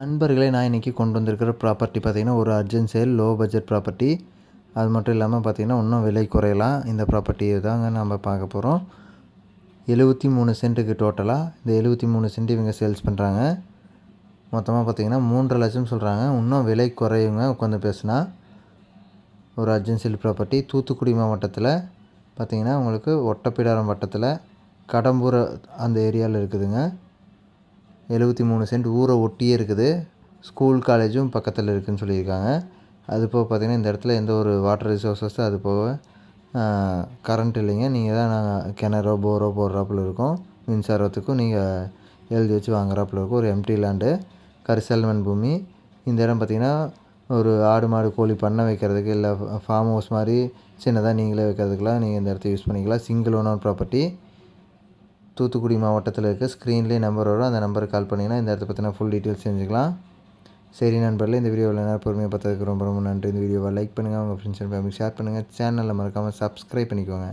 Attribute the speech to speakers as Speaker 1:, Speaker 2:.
Speaker 1: நண்பர்களே நான் இன்றைக்கி கொண்டு வந்திருக்கிற ப்ராப்பர்ட்டி பார்த்திங்கன்னா ஒரு urgent sale low budget property அது மட்டும் இல்லாமல் பார்த்திங்கன்னா இன்னும் விலை குறையலாம். இந்த ப்ராப்பர்ட்டியை தாங்க நம்ம பார்க்க போகிறோம் எழுபத்தி மூணு சென்ட்டுக்கு டோட்டலாக இந்த எழுபத்தி மூணு சென்ட் இவங்க சேல்ஸ் பண்ணுறாங்க மொத்தமாக பார்த்திங்கன்னா மூன்றரை லட்சம் சொல்கிறாங்க இன்னும் விலை குறையுங்க உட்காந்து பேசுனா. ஒரு அர்ஜென்ட் சேல் ப்ராப்பர்ட்டி தூத்துக்குடி மாவட்டத்தில் பார்த்திங்கன்னா உங்களுக்கு ஒட்டப்பிடாரம் வட்டத்தில் கடம்பூர் அந்த ஏரியாவில் இருக்குதுங்க. எழுபத்தி மூணு சென்ட் ஊரை ஒட்டியே இருக்குது. ஸ்கூல் காலேஜும் பக்கத்தில் இருக்குதுன்னு சொல்லியிருக்காங்க. அது போக பார்த்திங்கன்னா இந்த இடத்துல எந்த ஒரு வாட்டர் ரிசோர்ஸஸ் அது போக கரண்ட் இல்லைங்க. நீங்கள் தான் நாங்கள் கிணறோ போரோ போடுறாப்புல இருக்கும். மின்சாரத்துக்கும் நீங்கள் எழுதி வச்சு வாங்குறாப்புல இருக்கும். ஒரு எம்டி லேண்டு கரிசல்மன் பூமி. இந்த இடம் பார்த்திங்கன்னா ஒரு ஆடு மாடு கோழி பண்ணை வைக்கிறதுக்கு இல்லை ஃபார்ம் ஹவுஸ் மாதிரி சின்னதாக நீங்களே வைக்கிறதுக்கெலாம் நீங்கள் இந்த இடத்த யூஸ் பண்ணிக்கலாம். சிங்கிள் ஓனர் ப்ராப்பர்ட்டி தூத்துக்குடி மாவட்டத்தில் இருக்க ஸ்க்ரீன்லேயே நம்பர் வரும். அந்த நம்பருக்கு கால் பண்ணிங்கன்னா இந்த இடத்த பற்றின ஃபுல் டீட்டெயில்ஸ் தெரிஞ்சுக்கலாம். சரி நண்பர்களே இந்த வீடியோவில் நேரம் பொறுமையாக பார்த்ததுக்கு ரொம்ப ரொம்ப நன்றி. இந்த வீடியோவை லைக் பண்ணுங்கள் உங்கள் ஃப்ரெண்ட்ஸ் அண்ட் ஃபேமிலி ஷேர் பண்ணுங்கள் சேனலில் மறக்காமல் சப்ஸ்கிரைப் பண்ணிக்கோங்க.